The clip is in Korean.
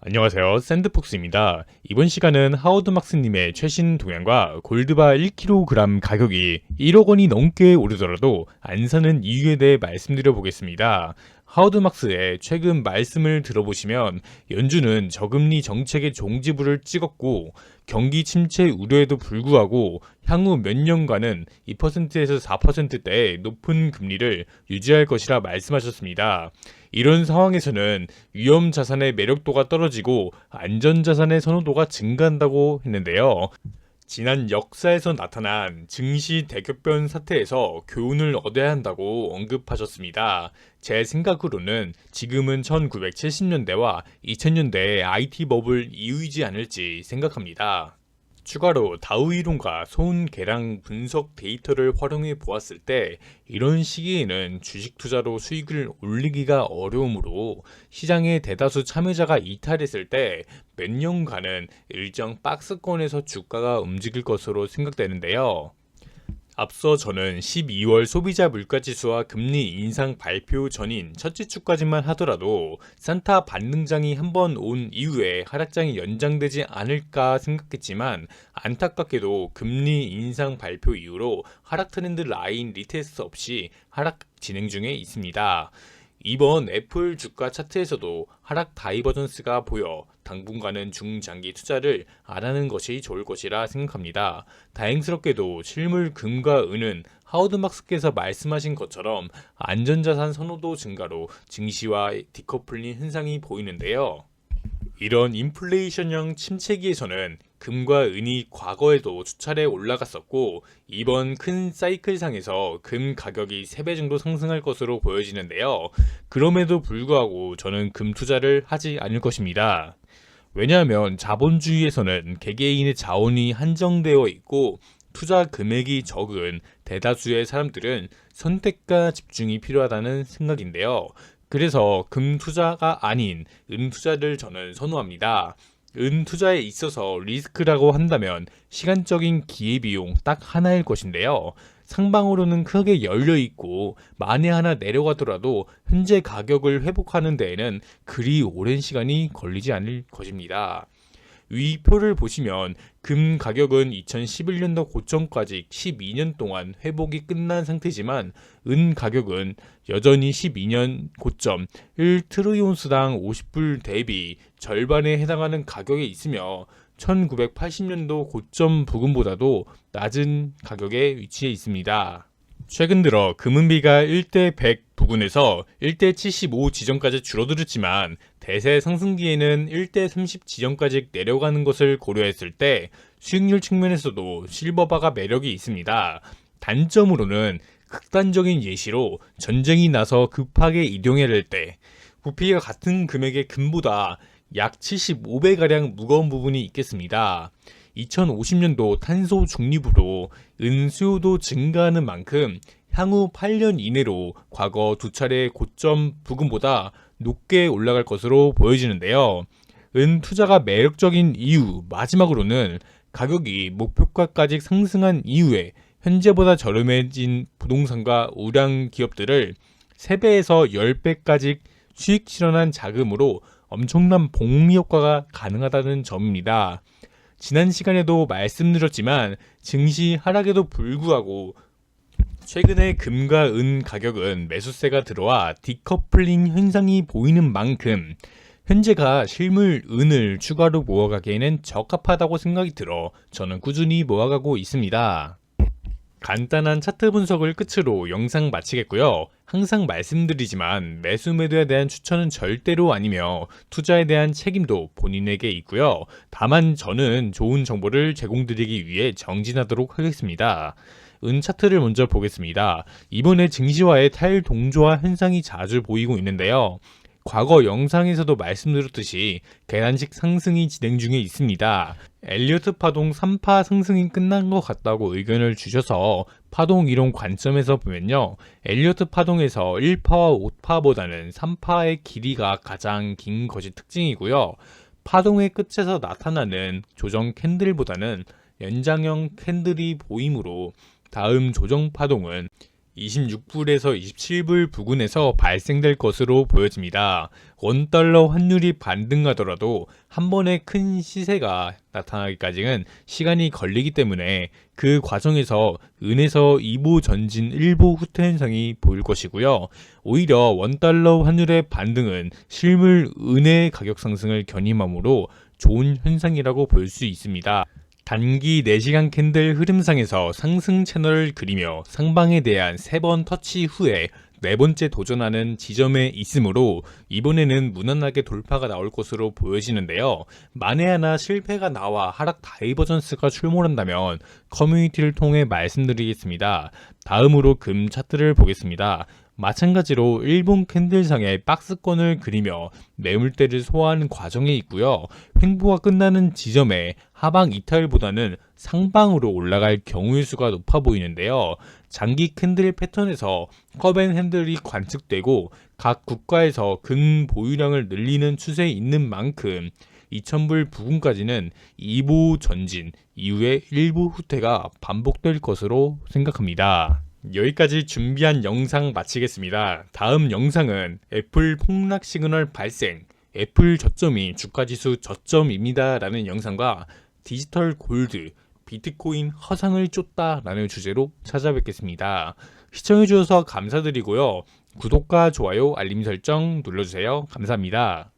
안녕하세요. 샌드폭스입니다. 이번 시간은 하워드 막스님의 최신 동향과 골드바 1kg 가격이 1억 원이 넘게 오르더라도 안 사는 이유에 대해 말씀드려 보겠습니다. 하워드 막스의 최근 말씀을 들어보시면 연준은 저금리 정책의 종지부를 찍었고 경기 침체 우려에도 불구하고 향후 몇 년간은 2%에서 4%대의 높은 금리를 유지할 것이라 말씀하셨습니다. 이런 상황에서는 위험 자산의 매력도가 떨어지고 안전 자산의 선호도가 증가한다고 했는데요. 지난 역사에서 나타난 증시 대격변 사태에서 교훈을 얻어야 한다고 언급하셨습니다. 제 생각으로는 지금은 1970년대와 2000년대의 IT 버블 이후이지 않을지 생각합니다. 추가로 다우 이론과 소운 계량 분석 데이터를 활용해 보았을 때 이런 시기에는 주식 투자로 수익을 올리기가 어려우므로 시장의 대다수 참여자가 이탈했을 때 몇 년간은 일정 박스권에서 주가가 움직일 것으로 생각되는데요. 앞서 저는 12월 소비자 물가지수와 금리 인상 발표 전인 첫째 주까지만 하더라도 산타 반등장이 한번 온 이후에 하락장이 연장되지 않을까 생각했지만 안타깝게도 금리 인상 발표 이후로 하락 트렌드 라인 리테스트 없이 하락 진행 중에 있습니다. 이번 애플 주가 차트에서도 하락 다이버전스가 보여 당분간은 중장기 투자를 안 하는 것이 좋을 것이라 생각합니다. 다행스럽게도 실물 금과 은은 하워드 막스께서 말씀하신 것처럼 안전자산 선호도 증가로 증시와 디커플링 현상이 보이는데요. 이런 인플레이션형 침체기에서는 금과 은이 과거에도 수차례 올라갔었고 이번 큰 사이클상에서 금 가격이 3배 정도 상승할 것으로 보여지는데요. 그럼에도 불구하고 저는 금 투자를 하지 않을 것입니다. 왜냐하면 자본주의에서는 개개인의 자원이 한정되어 있고 투자 금액이 적은 대다수의 사람들은 선택과 집중이 필요하다는 생각인데요. 그래서 금 투자가 아닌 은 투자를 저는 선호합니다. 은 투자에 있어서 리스크라고 한다면 시간적인 기회비용 딱 하나일 것인데요. 상방으로는 크게 열려 있고 만에 하나 내려가더라도 현재 가격을 회복하는 데에는 그리 오랜 시간이 걸리지 않을 것입니다. 위 표를 보시면 금 가격은 2011년도 고점까지 12년 동안 회복이 끝난 상태지만 은 가격은 여전히 12년 고점 1트리온스당 50불 대비 절반에 해당하는 가격에 있으며 1980년도 고점 부근보다도 낮은 가격에 위치해 있습니다. 최근 들어 금은비가 1대 100 부근에서 1대 75 지점까지 줄어들었지만 대세 상승기에는 1대 30 지점까지 내려가는 것을 고려했을 때 수익률 측면에서도 실버바가 매력이 있습니다. 단점으로는 극단적인 예시로 전쟁이 나서 급하게 이동해야 할때 부피가 같은 금액의 금보다 약 75배가량 무거운 부분이 있겠습니다. 2050년도 탄소 중립으로 은 수요도 증가하는 만큼 향후 8년 이내로 과거 두 차례 고점 부근보다 높게 올라갈 것으로 보여지는데요. 은 투자가 매력적인 이유 마지막으로는 가격이 목표가까지 상승한 이후에 현재보다 저렴해진 부동산과 우량 기업들을 3배에서 10배까지 수익 실현한 자금으로 엄청난 복리 효과가 가능하다는 점입니다. 지난 시간에도 말씀드렸지만 증시 하락에도 불구하고 최근에 금과 은 가격은 매수세가 들어와 디커플링 현상이 보이는 만큼 현재가 실물 은을 추가로 모아가기에는 적합하다고 생각이 들어 저는 꾸준히 모아가고 있습니다. 간단한 차트 분석을 끝으로 영상 마치겠고요. 항상 말씀드리지만 매수 매도에 대한 추천은 절대로 아니며 투자에 대한 책임도 본인에게 있고요. 다만 저는 좋은 정보를 제공드리기 위해 정진하도록 하겠습니다. 은 차트를 먼저 보겠습니다. 이번에 증시와의 타일 동조화 현상이 자주 보이고 있는데요. 과거 영상에서도 말씀드렸듯이 계단식 상승이 진행 중에 있습니다. 엘리어트 파동 3파 상승이 끝난 것 같다고 의견을 주셔서 파동 이론 관점에서 보면요. 엘리어트 파동에서 1파와 5파보다는 3파의 길이가 가장 긴 것이 특징이고요. 파동의 끝에서 나타나는 조정 캔들보다는 연장형 캔들이 보이므로 다음 조정 파동은 26불에서 27불 부근에서 발생될 것으로 보여집니다. 원달러 환율이 반등하더라도 한 번에 큰 시세가 나타나기까지는 시간이 걸리기 때문에 그 과정에서 은에서 2보 전진 1보 후퇴 현상이 보일 것이고요. 오히려 원달러 환율의 반등은 실물 은의 가격 상승을 견인함으로 좋은 현상이라고 볼 수 있습니다. 단기 4시간 캔들 흐름상에서 상승 채널을 그리며 상방에 대한 세번 터치 후에 네 번째 도전하는 지점에 있으므로 이번에는 무난하게 돌파가 나올 것으로 보여지는데요. 만에 하나 실패가 나와 하락 다이버전스가 출몰한다면 커뮤니티를 통해 말씀드리겠습니다. 다음으로 금 차트를 보겠습니다. 마찬가지로 일본 캔들상의 박스권을 그리며 매물대를 소화하는 과정에 있고요. 횡보가 끝나는 지점에 하방 이탈보다는 상방으로 올라갈 경우의 수가 높아 보이는데요. 장기 캔들 패턴에서 컵앤 핸들이 관측되고 각 국가에서 근 보유량을 늘리는 추세에 있는 만큼 2000불 부근까지는 2보 전진 이후에 1부 후퇴가 반복될 것으로 생각합니다. 여기까지 준비한 영상 마치겠습니다. 다음 영상은 애플 폭락 시그널 발생, 애플 저점이 주가지수 저점입니다. 라는 영상과 디지털 골드, 비트코인 허상을 쫓다 라는 주제로 찾아뵙겠습니다. 시청해주셔서 감사드리고요. 구독과 좋아요, 알림 설정 눌러주세요. 감사합니다.